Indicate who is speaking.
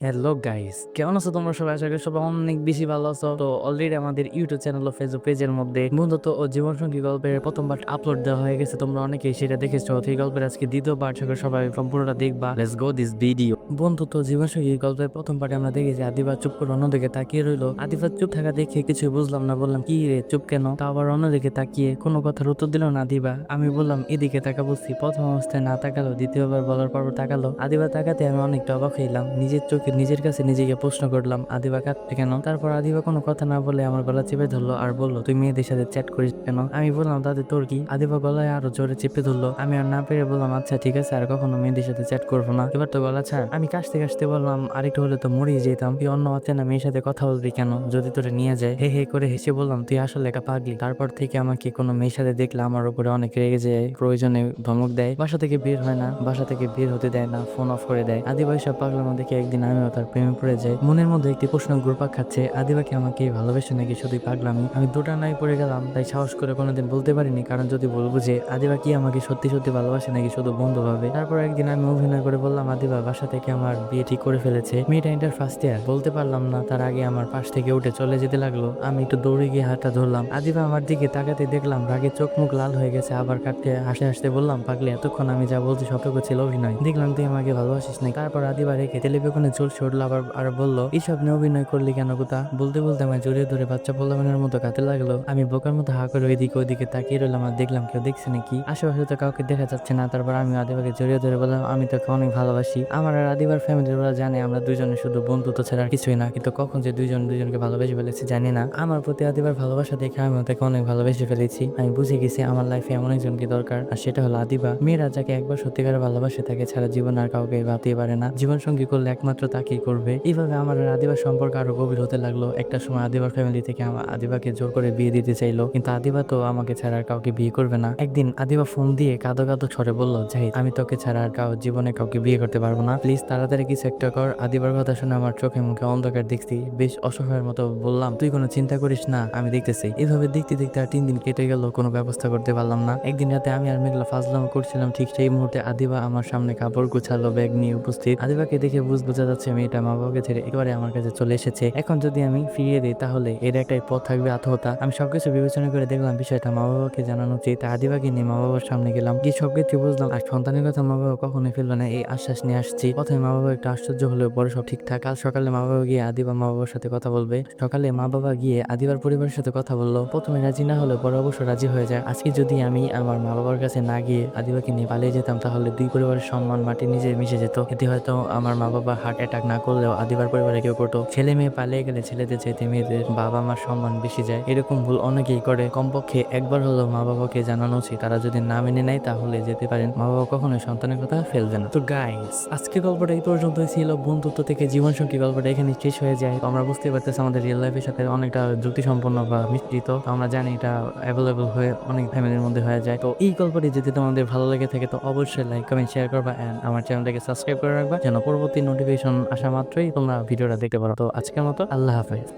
Speaker 1: Hello guys, কেমন আছো তোমরা সবাই? আশা করি সবাই অনেক বেশি ভালো আছো। তো অলরেডি আমাদের ইউটিউব চ্যানেল ও ফেসবুক পেজের মধ্যে বন্ধুত্ব ও জীবনসঙ্গী গল্পের প্রথম পার্ট আপলোড দেওয়া হয়ে গেছে। তোমরা অনেকেই সেটা দেখেছ। এই গল্পের আজকে দ্বিতীয় পার্ট করি সবাই সম্পূর্ণটা দেখবা। লেটস গো দিস ভিডিও বন্ধুত্ব ও জীবনসঙ্গী গল্পের প্রথম পার্টে আমরা দেখেছি আদিবা চুপ করে অন্যদিকে তাকিয়ে রইল। আদিবা চুপ থাকা দেখে কিছু বুঝলাম না। বললাম, কি রে, চুপ কেন? তা আবার অন্যদিকে তাকিয়ে কোনো কথার উত্তর দিল না আদিবা। আমি বললাম, এদিকে তাকা বলছি। প্রথম অবস্থায় না তাকালো, দ্বিতীয়বার বলার পর তাকালো। আদিবা তাকাতে আমি অনেকটা অবাক হইলাম। নিজের চোখে নিজের কাছে নিজেকে প্রশ্ন করলাম, আদিবা কাঁদছে কেন? তারপর আদিবা কোনো কথা না বলে আমার গলা চেপে ধরলো আর বলল, তুই মেয়েদের সাথে চ্যাট করিস কেন? আমি বললাম তাতে তোর কি? আদিবা গলায় আরও জোরে চেপে ধরলো, আমি আর না পেরে বললাম আচ্ছা ঠিক আছে, আর কখনো মেয়েদের সাথে চ্যাট করব না। এবার তো গলা ছাড়, আমি কাশতে কাশতে বললাম, আরেকটু হলে তো মরেই যেতাম। তুই অন্য অচেনা মেয়ের সাথে কথা বলবি কেন? যদি তোরে নিয়ে যায়। হে হে করে হেসে বললাম, তুই আসলে একা পাগলি। তারপর থেকে আমাকে কোনো মেয়ের সাথে দেখলে আমার উপরে অনেক রেগে যায়, প্রয়োজনে ধমক দেয়। বাসা থেকে বের হয় না, বাসা থেকে বের হতে দেয় না, ফোন অফ করে দেয়। আদিবাই সব পাগলামো দেখে একদিন আমিও তার প্রেমে পড়ে যাই মনের মধ্যে একটি প্রশ্ন ঘুরপাক খাচ্ছে, আদিবাকে আমাকে ভালোবেসে নাকি শুধুই পাগলামি? আমি দুটা নাই পড়ে গেলাম, তাই সাহস করে কোনোদিন বলতে পারিনি, কারণ যদি বলব যে, আদিবা কি আমাকে সত্যি সত্যি ভালোবাসে নাকি শুধু বন্ধু ভাবে? তারপর একদিন আমি অভিনয় করে বললাম, আদিবা, বাসা থেকে আমার বিয়ে ঠিক করে ফেলেছে। মেয়েটা ইন্টার ফার্স্ট ইয়ার বলতে পারলাম না, তার আগে আমার পাশ থেকে উঠে চলে যেতে লাগল। আমি একটু দৌড়ে গিয়ে হাতটা ধরলাম, আদিবা আমার দিকে তাকাতে দেখলাম, রাগে চোখ মুখ লাল হয়ে গেছে, আবার কাটতে হাসতে হাসতে বললাম, পাগলি, এতক্ষণ আমি যা বলছি সবটুকু ছিল অভিনয়। দেখলাম তুই আমাকে ভালোবাসিস না তারপর আদিবা রেখে টেলিভিশনে চুল উঠল আবার আর বলল এইসব নিয়ে অভিনয় করলি কেন কোথা বলতে বলতে আমার জড়িয়ে ধরে বাচ্চা পোলাপানের মতো কাতে লাগল। আমি বোকার মতো হা করে ওইদিকে ওইদিকে তাকিয়ে রইলাম আর দেখলাম কেউ দেখছে নাকি। আশেপাশে তো কাউকে দেখা যাচ্ছে না, তারপর আমি আদিবাকে জড়িয়ে ধরে বললাম, আমি তোকে অনেক ভালোবাসি। আমার আর আদিবার ফ্যামিলির ওরা জানে, আমরা দুজনে শুধু বন্ধুত্ব ছাড়া কিছুই না। কিন্তু কখন যে দুইজন দুজনকে ভালোবেসে ফেলেছি জানি না। আমার প্রতি আদিবার ভালোবাসা দেখে আমি তাকে অনেক ভালোবেসে ফেলেছি। আমি বুঝে গেছি আমার লাইফে এমন একজনকে দরকার। আর সেটা হলো আদিবা মেয়েরা যাকে একবার সত্যিকার ভালোবাসে, তাকে ছাড়া জীবন আর কাউকে ভাবতেই পারে না। জীবন সঙ্গী করলে একমাত্র তাকেই করবে? এইভাবে আমার আদিবার সম্পর্ক আরও গভীর হতে লাগল। একটা সময় আদিবার ফ্যামিলি থেকে আমার আদিবাকে জোর করে বিয়ে দিতে চাইলো। কিন্তু আদিবা তো আমাকে ছাড়া আর কাউকে বিয়ে করবে না। একদিন আদিবা ফোন দিয়ে কাঁদো কাঁদো ছড়ে বলল, জাহিদ, আমি তোকে ছাড়া আর কাউ জীবনে কাউকে বিয়ে করতে পারব না। প্লিজ তাড়াতাড়ি কিছু একটা কর। আদিবার কথা শুনে আমার চোখে মুখে অন্ধকার দেখছি। বেশ অসহায়ের মতো বললাম, তুই কোনো চিন্তা করিস না, আমি দেখতেছি। এভাবে দেখতে দেখতে আর তিন দিন কেটে গেল, কোনো ব্যবস্থা করতে পারলাম না। একদিন রাতে আমি আর মেঘলা ফাজলাম করছিলাম, ঠিক সেই মুহূর্তে আদিবা আমার সামনে কাপড় গুছালো, ব্যাগ নিয়ে উপস্থিত। আদিবাকে দেখে বুঝ বোঝা যাচ্ছে মেয়েটা মা বাবাকে ছেড়ে একেবারে আমার কাছে চলে এসেছে। এখন যদি আমি ফিরিয়ে দিই, তাহলে এর একটাই পথ থাকবে আত্মহত্যা। আমি সবকিছু বিবেচনা করে দেখলাম বিষয়টা মা বাবাকে জানানো উচিত। আদিবাকে নিয়ে মা বাবার সামনে গেলাম। কি সবকিছু বুঝলাম আর সন্তানের কথা মা বাবা কখনোই ফেলল না, এই আশ্বাস নিয়ে আসছি। প্রথমে মা বাবা একটু আশ্চর্য হলেও পরে সব ঠিকঠাক। কাল সকালে মা বাবা গিয়ে আদিবা মা বাবার সাথে কথা বলবে। সকালে মা বাবা গিয়ে আদিবার পরিবারের সাথে কথা বলল। প্রথমে রাজি না হলেও পরে অবশ্য রাজি হয়ে যায়। আজকে যদি আমি আমার মা বাবার কাছে না গিয়ে আদিবাকে নিয়ে পালিয়ে যেতাম, তাহলে দুই পরিবারের সম্মান মাটি নিজে মিশে যেত। এতে হয়তো আমার মা বাবা হার্ট অ্যাটাক না করলেও আদিবার পরিবারে কেউ করতো। ছেলে মেয়ে পালিয়ে গেলে ছেলেদের চাইতে মেয়েদের বাবা মার সম্মান বেশি যায়। এরকম ভুল অনেকেই করে। কমপক্ষে একবার হলো মা বাবাকে জানানো উচিত। তারা যদি না মেনে নেয়, তাহলে যেতে পারেন। মা বাবা কখনোই সন্তানের কথা ফেলবে না। তো গাইস আজকে গল্পটা এই পর্যন্তই ছিল। বন্ধুত্ব থেকে জীবনসঙ্গী গল্পটা এখানে শেষ হয়ে যায়। আমরা বুঝতে পারতেছি আমাদের রিয়েল লাইফের সাথে অনেকটা যুক্তিসম্পন্ন বা মিশ্রিত। আমরা জানি এটা অ্যাভেলেবল হয়ে অনেক ফ্যামিলির মধ্যে হয়ে যায়। তো এই গল্পটি যদি তোমাদের ভালো লেগে থাকে, তো অবশ্যই লাইক কমেন্ট শেয়ার করবা। অ্যান্ড আমার চ্যানেলটাকে সাবস্ক্রাইব করে রাখবা। যেন পরবর্তী নোটিফিকেশন আসা মাত্রই তোমরা ভিডিওটা দেখতে পারো। তো আজকের মতো আল্লাহ হাফেজ।